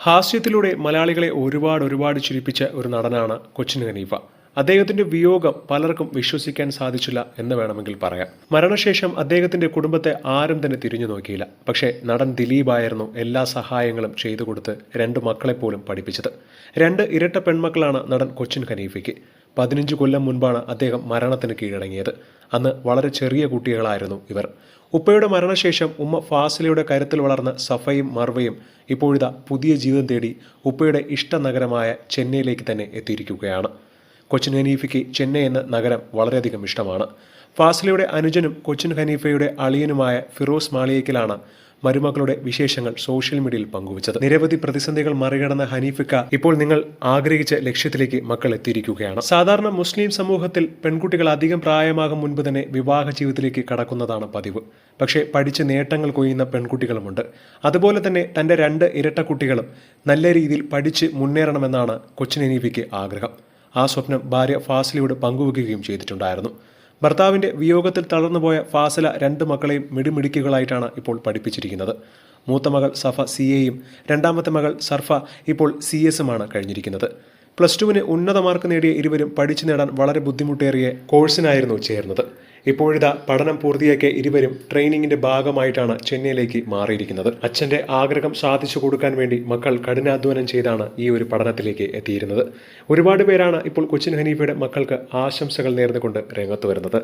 ഹാസ്യത്തിലൂടെ മലയാളികളെ ഒരുപാട് ഒരുപാട് ചിരിപ്പിച്ച ഒരു നടനാണ് കൊച്ചിൻ ഹനീഫ. അദ്ദേഹത്തിന്റെ വിയോഗം പലർക്കും വിശ്വസിക്കാൻ സാധിച്ചില്ല എന്ന് വേണമെങ്കിൽ പറയാം. മരണശേഷം അദ്ദേഹത്തിന്റെ കുടുംബത്തെ ആരും തന്നെ തിരിഞ്ഞു നോക്കിയില്ല. പക്ഷേ നടൻ ദിലീപായിരുന്നു എല്ലാ സഹായങ്ങളും ചെയ്തു കൊടുത്ത് രണ്ട് മക്കളെപ്പോലും പഠിപ്പിച്ചത്. രണ്ട് ഇരട്ട പെൺമക്കളാണ് നടൻ കൊച്ചിൻ ഹനീഫയ്ക്ക്. പതിനഞ്ച് കൊല്ലം മുൻപാണ് അദ്ദേഹം മരണത്തിന് കീഴടങ്ങിയത്. അന്ന് വളരെ ചെറിയ കുട്ടികളായിരുന്നു ഇവർ. ഉപ്പയുടെ മരണശേഷം ഉമ്മ ഫാസിലയുടെ കരുത്തിൽ വളർന്ന സഫയും മർവയും ഇപ്പോഴിതാ പുതിയ ജീവിതം തേടി ഉപ്പയുടെ ഇഷ്ടനഗരമായ ചെന്നൈയിലേക്ക് തന്നെ എത്തിയിരിക്കുകയാണ്. കൊച്ചിൻ ഹനീഫയ്ക്ക് ചെന്നൈ എന്ന നഗരം വളരെയധികം ഇഷ്ടമാണ്. ഫാസിലയുടെ അനുജനും കൊച്ചിൻ ഹനീഫയുടെ അളിയനുമായ ഫിറോസ് മാളിയേക്കലാണ് മരുമക്കളുടെ വിശേഷങ്ങൾ സോഷ്യൽ മീഡിയയിൽ പങ്കുവച്ചത്. നിരവധി പ്രതിസന്ധികൾ മറികടന്ന ഹനീഫിക്ക ഇപ്പോൾ നിങ്ങൾ ആഗ്രഹിച്ച ലക്ഷ്യത്തിലേക്ക് മക്കൾ എത്തിയിരിക്കുകയാണ്. സാധാരണ മുസ്ലിം സമൂഹത്തിൽ പെൺകുട്ടികൾ അധികം പ്രായമാകും മുൻപ് തന്നെ വിവാഹ ജീവിതത്തിലേക്ക് കടക്കുന്നതാണ് പതിവ്. പക്ഷേ പഠിച്ച് നേട്ടങ്ങൾ കൊയ്യുന്ന പെൺകുട്ടികളുമുണ്ട്. അതുപോലെ തന്നെ തന്റെ രണ്ട് ഇരട്ട കുട്ടികളും നല്ല രീതിയിൽ പഠിച്ച് മുന്നേറണമെന്നാണ് കൊച്ചിനെനീഫിക്ക് ആഗ്രഹം. ആ സ്വപ്നം ഭാര്യ ഫാസിലയോട് പങ്കുവെക്കുകയും ചെയ്തിട്ടുണ്ടായിരുന്നു. ഭർത്താവിന്റെ വിയോഗത്തിൽ തളർന്നുപോയ ഫാസല രണ്ട് മക്കളെയും മിടിമിടുക്കുകളായിട്ടാണ് ഇപ്പോൾ പഠിപ്പിച്ചിരിക്കുന്നത്. മൂത്ത മകൾ സഫ സി എയും രണ്ടാമത്തെ മകൾ സർഫ ഇപ്പോൾ സി എസുമാണ് കഴിഞ്ഞിരിക്കുന്നത്. പ്ലസ് ടുവിന് ഉന്നത മാർക്ക് നേടിയ ഇരുവരും പഠിച്ചു നേടാൻ വളരെ ബുദ്ധിമുട്ടേറിയ കോഴ്സിനായിരുന്നു ചേർന്നത്. ഇപ്പോഴിതാ പഠനം പൂർത്തിയാക്കിയ ഇരുവരും ട്രെയിനിങ്ങിന്റെ ഭാഗമായിട്ടാണ് ചെന്നൈയിലേക്ക് മാറിയിരിക്കുന്നത്. അച്ഛന്റെ ആഗ്രഹം സാധിച്ചു കൊടുക്കാൻ വേണ്ടി മക്കൾ കഠിനാധ്വാനം ചെയ്താണ് ഈ ഒരു പഠനത്തിലേക്ക് എത്തിയിരുന്നത്. ഒരുപാട് പേരാണ് ഇപ്പോൾ കൊച്ചിൻ ഹനീഫയുടെ മക്കൾക്ക് ആശംസകൾ നേർന്നുകൊണ്ട് രംഗത്ത് വരുന്നത്.